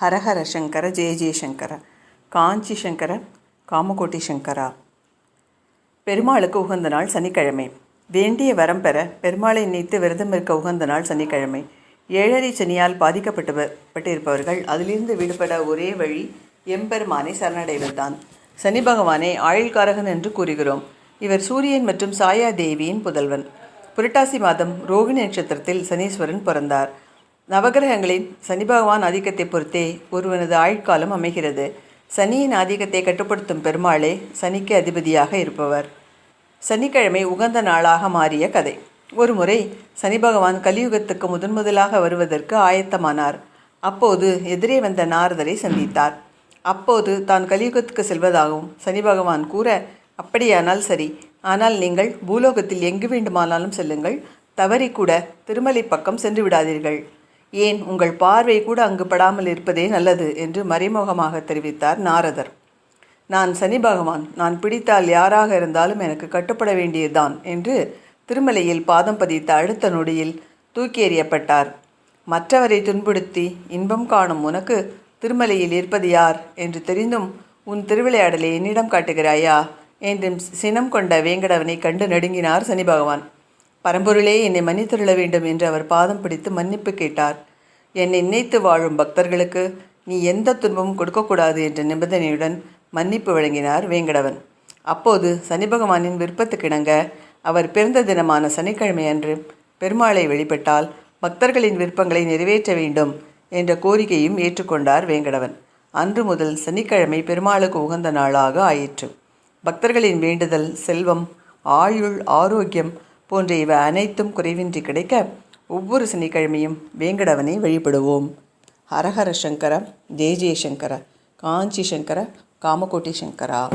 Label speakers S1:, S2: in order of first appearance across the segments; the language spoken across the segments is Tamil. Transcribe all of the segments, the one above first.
S1: ஹரஹர சங்கர ஜெய ஜெயசங்கர காஞ்சி சங்கர காமகோட்டி சங்கரா. பெருமாளுக்கு உகந்த நாள் சனிக்கிழமை. வேண்டிய வரம் பெற பெருமாளை நினைத்து விரதம் இருக்க உகந்த நாள் சனிக்கிழமை. ஏழரை சனியால் பாதிக்கப்பட்டு பட்டிருப்பவர்கள் அதிலிருந்து விடுபட ஒரே வழி எம்பெருமானை சரணடைவதுதான். சனி பகவானை ஆயுள்காரகன் என்று கூறுகிறோம். இவர் சூரியன் மற்றும் சாயா தேவியின் புதல்வன். புரட்டாசி மாதம் ரோகிணி நட்சத்திரத்தில் சனீஸ்வரன் பிறந்தார். நவகிரகங்களின் சனி பகவான் ஆதிக்கத்தை பொறுத்தே ஒருவனது ஆயுட்காலம் அமைகிறது. சனியின் ஆதிக்கத்தை கட்டுப்படுத்தும் பெருமாளே சனிக்கு அதிபதியாக இருப்பவர். சனிக்கிழமை உகந்த நாளாக மாறிய கதை. ஒருமுறை சனி பகவான் கலியுகத்துக்கு முதன் முதலாக வருவதற்கு ஆயத்தமானார். அப்போது எதிரே வந்த நாரதரை சந்தித்தார். அப்போது தான் கலியுகத்துக்கு செல்வதாகவும் சனி பகவான் கூற அப்படியானால் சரி ஆனால் நீங்கள் பூலோகத்தில் எங்கு வேண்டுமானாலும் செல்லுங்கள் தவறி கூட திருமலை பக்கம் சென்று விடாதீர்கள். ஏன் உங்கள் பார்வை கூட அங்கு படாமல் இருப்பதே நல்லது என்று மறைமுகமாக தெரிவித்தார் நாரதர். நான் சனி பகவான் நான் பிடித்தால் யாராக இருந்தாலும் எனக்கு கட்டுப்பட வேண்டியதுதான் என்று திருமலையில் பாதம் பதித்த அடுத்த நொடியில் தூக்கி எறியப்பட்டார். மற்றவரை துன்புறுத்தி இன்பம் காணும் உனக்கு திருமலையில் இருப்பது யார் என்று தெரிந்தும் உன் திருவிளையாடலை என்னிடம் காட்டுகிறாயா? என்றும் சினம் கொண்ட வேங்கடவனை கண்டு நடுங்கினார் சனி பகவான். பரம்பொருளே என்னை மன்னித்துள்ள வேண்டும் என்று அவர் பாதம் பிடித்து மன்னிப்பு கேட்டார். என்னை நினைத்து வாழும் பக்தர்களுக்கு நீ எந்த துன்பமும் கொடுக்கக்கூடாது என்ற நிபந்தனையுடன் மன்னிப்பு வழங்கினார் வேங்கடவன். அப்போது சனி பகவானின் விருப்பத்துக்கிணங்க அவர் பிறந்த தினமான சனிக்கிழமை அன்று பெருமாளை வெளிப்பட்டால் பக்தர்களின் விருப்பங்களை நிறைவேற்ற வேண்டும் என்ற கோரிக்கையும் ஏற்றுக்கொண்டார் வேங்கடவன். அன்று முதல் சனிக்கிழமை பெருமாளுக்கு உகந்த நாளாக ஆயிற்று. பக்தர்களின் வேண்டுதல் செல்வம் ஆயுள் ஆரோக்கியம் போன்ற இவை அனைத்தும் குறைவின்றி கிடைக்க ஒவ்வொரு சனிக்கிழமையும் வேங்கடவனை வழிபடுவோம். ஹரஹர சங்கர ஜெய ஜெயசங்கர காஞ்சி சங்கர காமகோட்டி சங்கரா.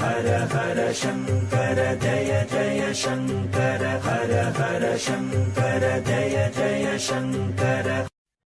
S2: ஹர ஹர சங்கர ஜய ஜய சங்கர ஹர ஹர சங்கர ஜய ஜய சங்கர.